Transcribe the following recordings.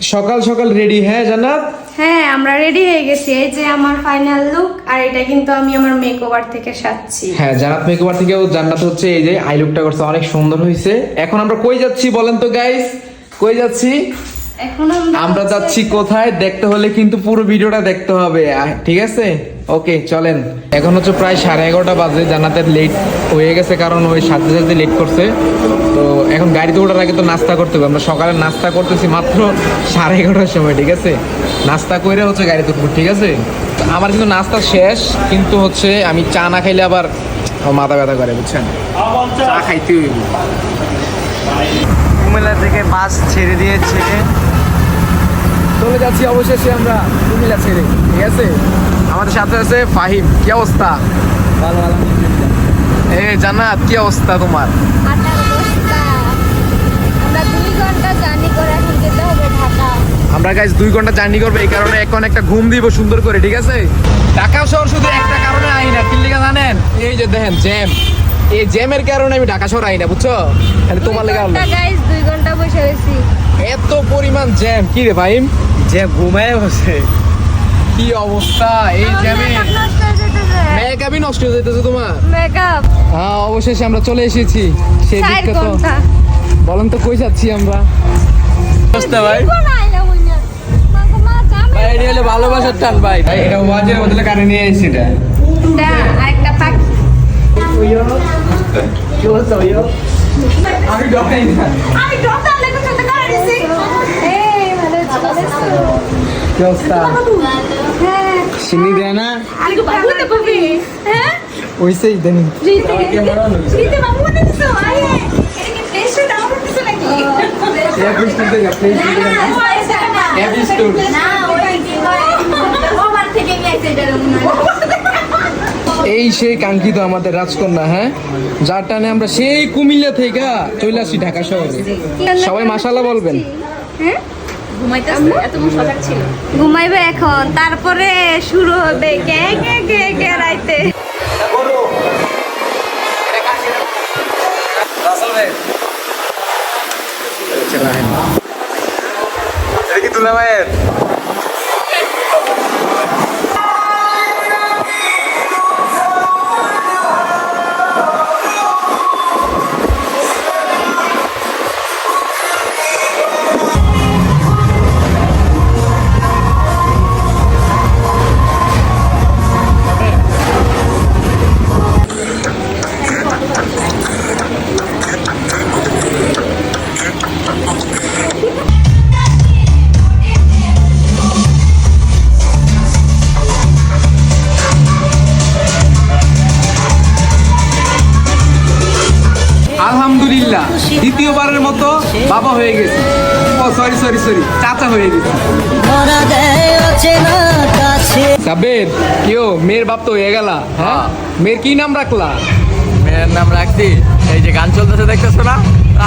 সকাল সকাল রেডি হ্যাঁ জান্নাত? হ্যাঁ আমরা রেডি হয়ে গেছি। এই যে আমার ফাইনাল লুক আর এটা কিন্তু আমি আমার মেকওভার থেকে সাজছি। হ্যাঁ জান্নাত মেকওভার থেকেও জান্নাত হচ্ছে এই যে আই লুকটা করছে অনেক সুন্দর হয়েছে। এখন আমরা কই যাচ্ছি বলেন তো গাইস কই যাচ্ছি? এখন আমরা যাচ্ছি কোথায়? দেখতে হলে কিন্তু পুরো ভিডিওটা দেখতে হবে ঠিক আছে? ওকে চলেন। এখন হচ্ছে প্রায় সাড়ে এগারোটা বাজে জানাতে লেট হয়ে গেছে কারণ ওই সাথে সাথে লেট করছে। তো এখন গাড়িতে ওঠার আগে তো নাস্তা করতে হবে। আমরা সকালে নাস্তা করতেছি মাত্র সাড়ে এগারোটার সময় ঠিক আছে? নাস্তা করে হচ্ছে গাড়িতে উঠবো ঠিক আছে? তো আমার কিন্তু নাস্তা শেষ কিন্তু হচ্ছে আমি চা না খাইলে আবার মাথা ব্যথা করে বুঝছেন? চা খাইতে হইব। কুমিল্লা থেকে বাস ছেড়ে দিয়েছে। চলে যাচ্ছি অবশেষে আমরা কুমিল্লা ছেড়ে ঠিক আছে? আমাদের সাথে আছে ফাহিম কি অবস্থা? ভালো ভালো এ জান্নাত কি অবস্থা তোমার? আমরা গাইজ দুই ঘণ্টা জার্নি করব এই কারণে এখন একটা ঘুম দিব সুন্দর করে ঠিক আছে? ঢাকা শহর শুধু একটা কারণে আই না কি লেগে জানেন? এই যে দেখেন জ্যাম। এই জ্যামের কারণে আমি ঢাকা শহর আই না বুঝছ? তাহলে তোমার লেগে আনলাম। গাইস দুই ঘণ্টা বসে রয়েছি। এত পরিমাণ জ্যাম কি রে ভাইম? যে ঘুমায় বসে। কি অবস্থা? এই জ্যামে মেকআপই নষ্ট হয়ে যেতেছে তোমার। মেকআপ। হ্যাঁ অবশেষে আমরা চলে এসেছি। সেই বিখ্যাত ঘণ্টা বলেন তো কই যাচ্ছি আমরা? অবস্থা ভাই। এটি হলো ভালোবাসার টান ভাই। ভাই এটা ওয়াজের বদলে কারে নিয়ে এসেছি এটা। দা আরেকটা পাখি আমি ডরাই না। আমি ডক্টর লেগে সাথে করে দিছি। এই ভালো চলেছে কি অবস্থা? চিনি দেয় না? হ্যাঁ? ওইসেই দেনি রীতে রীতে বাবু বলে দিছো আরে এটা কি ফ্রেশ ডাউনলোড দিছো নাকি অ্যাপ স্টোর থেকে প্লে অ্যাপ স্টোর না ওই কি ওভার থেকে নিয়ে আইছে এটা এই সেই কাঙ্ক্ষিত আমাদের রাজকন্যা হ্যাঁ? যার টানে আমরা সেই কুমিল্লা থেকে চলে আসি ঢাকা শহরে। সবাই মাশাআল্লাহ বলবেন। হ্যাঁ? ঘুমাইবে এখন। তারপরে শুরু হবে কে কে কে কে রাইতে? এটা কি তুলা ভাইয়ের আলহামদুলিল্লাহ দ্বিতীয়বারের মতো বাবা হয়ে গেছি। ও সরি সরি সরি চাচা হয়ে গেছি। সাবের কেউ মেয়ের বাপ তো হয়ে গেলা হ্যাঁ? মেয়ের কি নাম রাখলা? মেয়ের নাম রাখছি। এই যে গান চলতেছে দেখতেছো না?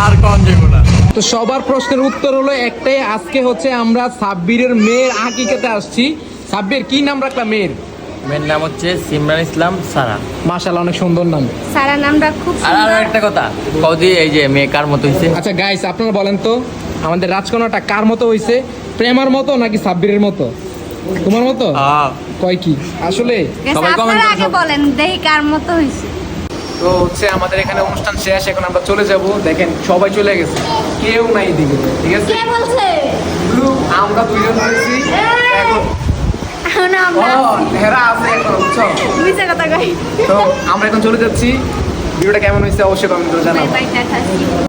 আর কম যেগুলো না। তো সবার প্রশ্নের উত্তর হলো একটাই আজকে হচ্ছে আমরা সাব্বিরের মেয়ের আকিকাতে আসছি। সাব্বির কি নাম রাখলা মেয়ের? মেয়ের নাম হচ্ছে সিমরান ইসলাম সারা। মাশাআল্লাহ অনেক সুন্দর নাম। সারা নামটা খুব আর আরও একটা কথা কদি এই যে মেয়ে কার মতো হয়েছে আচ্ছা গাইস আপনারা বলেন তো আমাদের রাজকন্যাটা কার মতো হয়েছে প্রেমার মতো নাকি সাব্বিরের মতো? তোমার মতো? আহ, কয় কি? আসলে সবাই করে আগে বলেন দেখি কার মতো হয়েছে তো হচ্ছে আমাদের এখানে অনুষ্ঠান শেষ এখন আমরা চলে যাব। দেখেন সবাই চলে গেছে। কেউ নাই দিকে ঠিক আছে? কে বলছে? ব্লু আমরা দুইজন হয়েছি এখন আমরা? হেরা আছে এখন বুঝছ? মিছে কথা কই তো আমরা এখন চলে যাচ্ছি। ভিডিওটা কেমন হয়েছে অবশ্যই কমেন্ট করে টাটা